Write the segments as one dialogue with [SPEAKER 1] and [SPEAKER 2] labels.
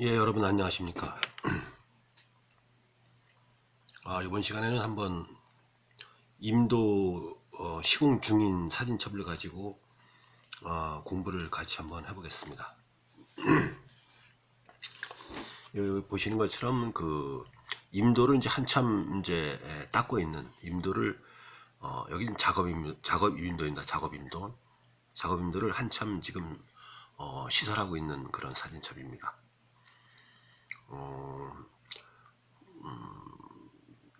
[SPEAKER 1] 예, 여러분 안녕하십니까. 아, 이번 시간에는 한번 임도 어, 시공 중인 사진첩을 가지고 어, 공부를 같이 한번 해보겠습니다. 여기 보시는 것처럼 그 임도를 이제 한참 이제 에, 닦고 있는 임도를 어, 여기는 작업 임 작업 임도입니다. 작업 임도 작업 임도를 한참 지금 어, 시설하고 있는 그런 사진첩입니다. 어, 음,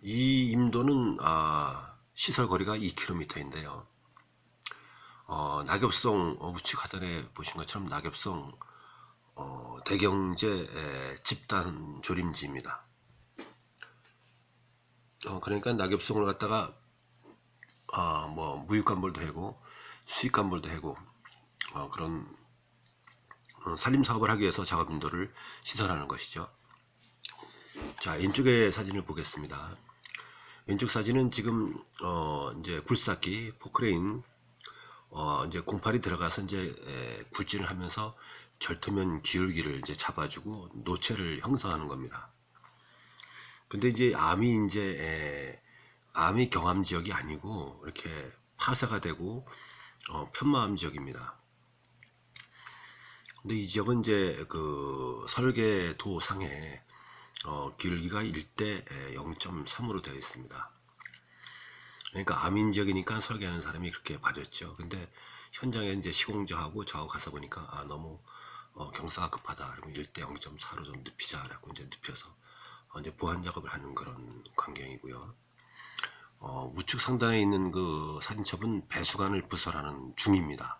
[SPEAKER 1] 이 임도는 아, 시설 거리가 2km인데요. 어, 낙엽성 어, 우측 하단에 보신 것처럼 낙엽성 어, 대경제 에, 집단 조림지입니다. 어, 그러니까 낙엽성을 갖다가 아, 뭐 무육감벌도 하고 수익감벌도 하고 어, 그런 어, 산림 사업을 하기 위해서 작업 인도를 시설하는 것이죠. 자, 왼쪽의 사진을 보겠습니다. 왼쪽 사진은 지금 어, 이제 굴삭기 포크레인 어, 이제 공팔이 들어가서 이제 에, 굴진을 하면서 절토면 기울기를 이제 잡아주고 노체를 형성하는 겁니다. 근데 이제 암이 이제 에, 암이 경암 지역이 아니고 이렇게 파쇄가 되고 어, 편마암 지역입니다. 근데 이 지역은 이제 그 설계도 상에 어, 기울기가 1대 0.3으로 되어 있습니다. 그러니까 암인 지역이니까 설계하는 사람이 그렇게 봐줬죠. 근데 현장에 이제 시공자하고 저하고 가서 보니까 아, 너무 어, 경사가 급하다. 그러면 1대 0.4로 좀 눕히자라고 이제 눕혀서 어, 이제 보완 작업을 하는 그런 광경이고요. 어, 우측 상단에 있는 그 사진첩은 배수관을 부설하는 중입니다.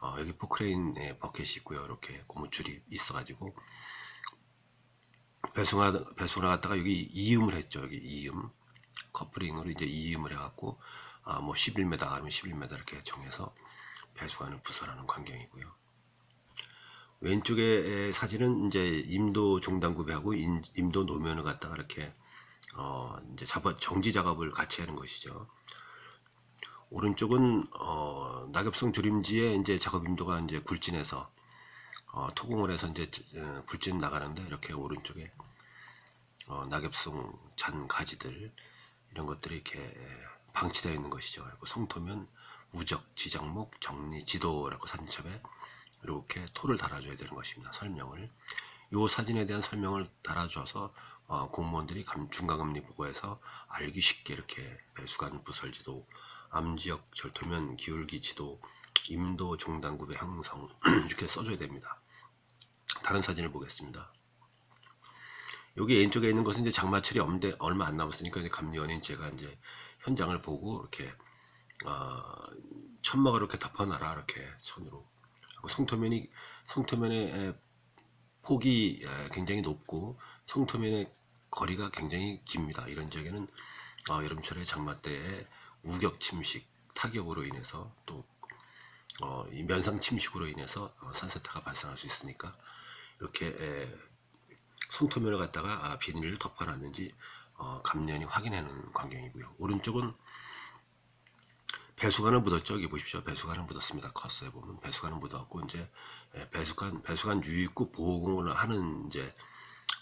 [SPEAKER 1] 어, 여기 포크레인에 버켓이 있고요. 이렇게 고무줄이 있어가지고 배수가 배수를 갖다가 여기 이음을 했죠. 여기 이음 커플링으로 이제 이음을 해갖고 아, 뭐 11m 아니면 11m 이렇게 정해서 배수관을 부설하는 광경이고요. 왼쪽에 사진은 이제 임도 종단구배하고 임, 임도 노면을 갖다가 이렇게 어, 이제 작업, 정지 작업을 같이 하는 것이죠. 오른쪽은 어, 낙엽성 조림지에 이제 작업 임도가 이제 굴진해서 어, 토공을 해서 이제 어, 굴진 나가는데 이렇게 오른쪽에 어, 낙엽성 잔 가지들 이런 것들이 이렇게 방치되어 있는 것이죠. 그리고 성토면 우적, 지정목, 정리, 지도라고 사진첩에 이렇게 토를 달아줘야 되는 것입니다. 설명을 이 사진에 대한 설명을 달아줘서 어, 공무원들이 감, 중간감리 보고해서 알기 쉽게 이렇게 배수관 부설지도, 암지역 절토면 기울기 지도, 임도 종단구배 형성 이렇게 써줘야 됩니다. 다른 사진을 보겠습니다. 여기 왼쪽에 있는 것은 이제 장마철이 엄대, 얼마 안 남았으니까 이제 감리원인 제가 이제 현장을 보고 이렇게 어, 천막을 이렇게 덮어놔라 이렇게 천으로 성토면이 성토면의 폭이 굉장히 높고 성토면의 거리가 굉장히 깁니다. 이런 지역에는 어, 여름철에 장마 때에 우격 침식, 타격으로 인해서 또 어, 면상 침식으로 인해서 어, 산세타가 발생할 수 있으니까 이렇게 에, 손토면을 갖다가 아, 비닐을 덮어놨는지 어, 감면이 확인하는 광경이고요. 오른쪽은 배수관을 묻었죠. 여기 보십시오. 배수관을 묻었습니다. 커서에 보면 배수관을 묻었고 이제 배수관 배수관 유입구 보호공을 하는 이제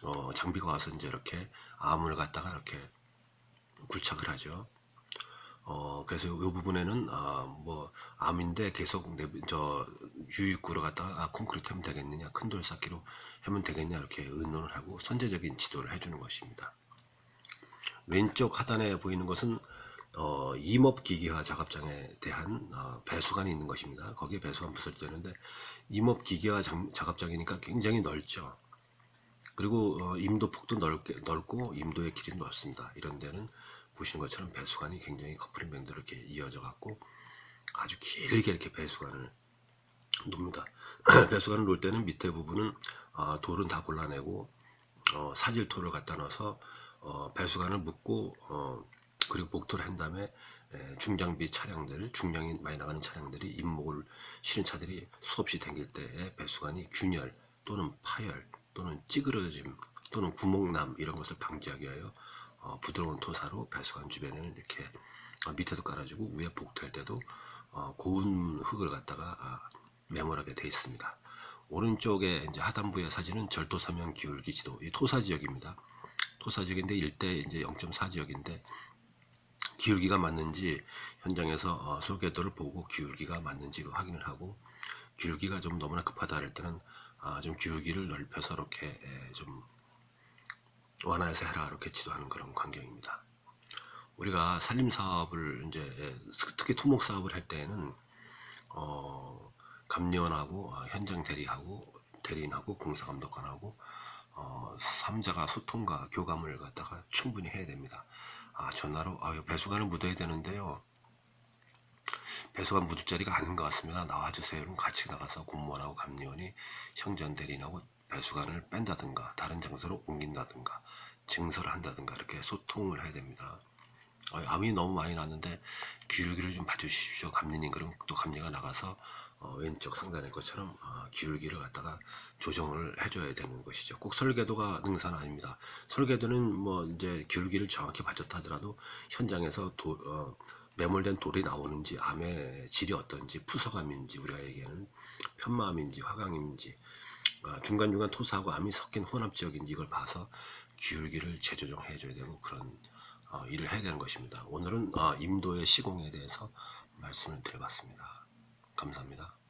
[SPEAKER 1] 어, 장비가 와서 이제 이렇게 암을 갖다가 이렇게 굴착을 하죠. 어, 그래서 이 부분에는 아, 뭐 암인데 계속 내, 저 유입구를 갖다가 아, 콘크리트 하면 되겠느냐, 큰 돌 쌓기로 하면 되겠냐 이렇게 의논을 하고 선제적인 지도를 해주는 것입니다. 왼쪽 하단에 보이는 것은 어, 임업 기기화 작업장에 대한 어, 배수관이 있는 것입니다. 거기에 배수관 부설되는데 임업 기기화 작업장이니까 굉장히 넓죠. 그리고 어, 임도 폭도 넓게, 넓고 임도의 길이 넓습니다. 이런 데는 보시는 것처럼 배수관이 굉장히 커플링 밴드로 이렇게 이어져 갖고 아주 길게 이렇게 배수관을 놉니다. 배수관을 놓을 때는 밑에 부분은 어, 돌은 다 골라내고 어, 사질토를 갖다 넣어서 어, 배수관을 묶고 어, 그리고 복도를 한 다음에 에, 중장비 차량들, 중량이 많이 나가는 차량들이 임목을 실은 차들이 수없이 댕길 때에 배수관이 균열 또는 파열 또는 찌그러짐 또는 구멍남 이런 것을 방지하기 위하여 어, 부드러운 토사로 배수관 주변에는 이렇게 어, 밑에도 깔아주고 위에 복도할 때도 어, 고운 흙을 갖다가 아, 매몰하게 되어 있습니다. 오른쪽에 이제 하단부의 사진은 절도 서면 기울기 지도 이 토사 지역입니다. 토사 지역인데 일대 이제 0.4 지역인데 기울기가 맞는지 현장에서 어, 설계도를 보고 기울기가 맞는지 그 확인을 하고 기울기가 좀 너무나 급하다 할 때는 아, 좀 기울기를 넓혀서 이렇게 에, 좀 완화해서 해라 이렇게 지도하는 그런 광경입니다. 우리가 산림 사업을 이제 에, 특히 토목 사업을 할 때에는 어, 감리원하고 어, 현장 대리하고 대리인하고 공사 감독관하고 어, 삼자가 소통과 교감을 갖다가 충분히 해야 됩니다. 아 전화로 아 배수관을 묻어야 되는데요. 배수관 묻을 자리가 아닌 것 같습니다. 나와주세요. 그럼 같이 나가서 공무원하고 감리원이 형전 대리인하고 배수관을 뺀다든가 다른 장소로 옮긴다든가 증설을 한다든가 이렇게 소통을 해야 됩니다. 어, 암이 너무 많이 났는데 기울기를 좀 봐주십시오. 감리님 그럼 또 감리가 나가서 어, 왼쪽 상단의 것처럼 어, 기울기를 갖다가 조정을 해줘야 되는 것이죠. 꼭 설계도가 능사는 아닙니다. 설계도는 뭐 이제 기울기를 정확히 봐줬다 하더라도 현장에서 도, 어, 매몰된 돌이 나오는지 암의 질이 어떤지 푸석암인지 우리가 얘기하는 편마암인지 화강암인지 어, 중간중간 토사하고 암이 섞인 혼합 지역인지 이걸 봐서 기울기를 재조정해 줘야 되고 그런 어, 일을 해야 되는 것입니다. 오늘은 어, 임도의 시공에 대해서 말씀을 드려봤습니다. 감사합니다.